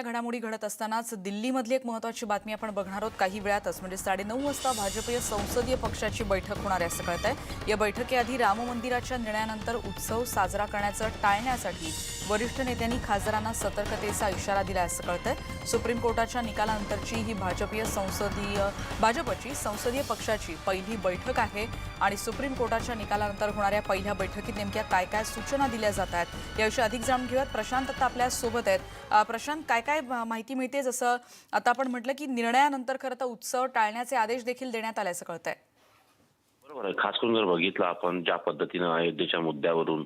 या घडामोडी घडत असतानाच दिल्लीमधली एक महत्वाची बातमी आपण बघणार आहोत काही वेळातच. म्हणजे साडेनऊ वाजता भाजपीय संसदीय पक्षाची बैठक होणार आहे असं कळत आहे या बैठकीआधी राम मंदिराच्या निर्णयानंतर उत्सव साजरा करण्याचं टाळण्यासाठी वरिष्ठ नेत्यांनी खासदारांना सतर्कतेचा इशारा दिला असं कळतंय. सुप्रीम कोर्टाच्या निकालानंतरची ही भाजपीय संसदीय भाजपची संसदीय पक्षाची पहिली बैठक आहे आणि सुप्रीम कोर्टाच्या निकालानंतर होणाऱ्या पहिल्या बैठकीत नेमक्या काय काय सूचना दिल्या जात आहेत याविषयी अधिक जाणून घेऊयात. प्रशांत आता आपल्यासोबत आहेत. प्रशांत काय काय काय माहिती मिळते जसं आता आपण म्हटलं की निर्णयानंतर खरं तर उत्सव टाळण्याचे आदेश देखील देण्यात आल्याचं आहे बरोबर आहे. खास करून जर बघितलं आपण ज्या पद्धतीनं अयोध्येच्या मुद्द्यावरून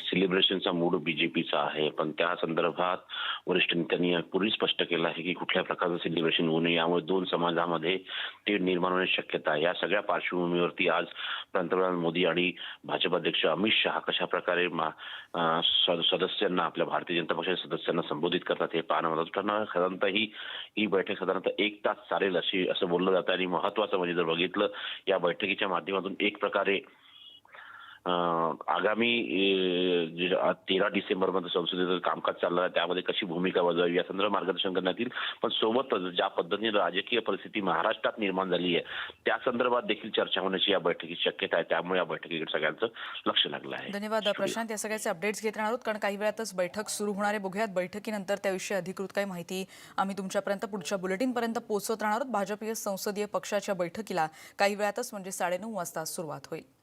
सेलिब्रेशनचा मूड बीजेपीचा आहे पण त्या संदर्भात वरिष्ठ नेत्यांनी पूर्वी स्पष्ट केलं आहे की कुठल्या प्रकारचं सेलिब्रेशन होऊ नये यामुळे दोन समाजामध्ये तेढ निर्माण होण्याची शक्यता आहे. या सगळ्या पार्श्वभूमीवरती आज पंतप्रधान मोदी आणि भाजप अध्यक्ष अमित शहा कशा प्रकारे सदस्यांना आपल्या भारतीय जनता पक्षाच्या सदस्यांना संबोधित करतात हे पाहणं महत्वाचं साधारणतः ही ही बैठक साधारणतः एक तास चालेल अशी असं बोललं जातं. आणि महत्वाचं म्हणजे जर बघितलं या बैठकीच्या माध्यमातून एक प्रकारे अं, आगामी जे तेरा डिसेंबरमध्ये संसदेचं कामकाज चालणार आहे त्यामध्ये कशी भूमिका बजावी या संदर्भात मार्गदर्शन करण्यात येईल. पण सोबतच ज्या पद्धतीने राजकीय परिस्थिती महाराष्ट्रात निर्माण झाली आहे त्या संदर्भात देखील चर्चा होण्याची या बैठकीची शक्यता आहे. त्यामुळे या बैठकीकडे सगळ्यांचं लक्ष लागलं आहे. धन्यवाद प्रशांत. या सगळ्याचे अपडेट्स घेत राहणार आहोत. कारण काही वेळातच बैठक सुरू होणार आहे. बघूयात बैठकीनंतर त्याविषयी अधिकृत काही माहिती आम्ही तुमच्यापर्यंत पुढच्या बुलेटिनपर्यंत पोहोचवत राहणार आहोत. भाजपीय संसदीय पक्षाच्या बैठकीला काही वेळातच म्हणजे साडेनऊ वाजता सुरुवात होईल.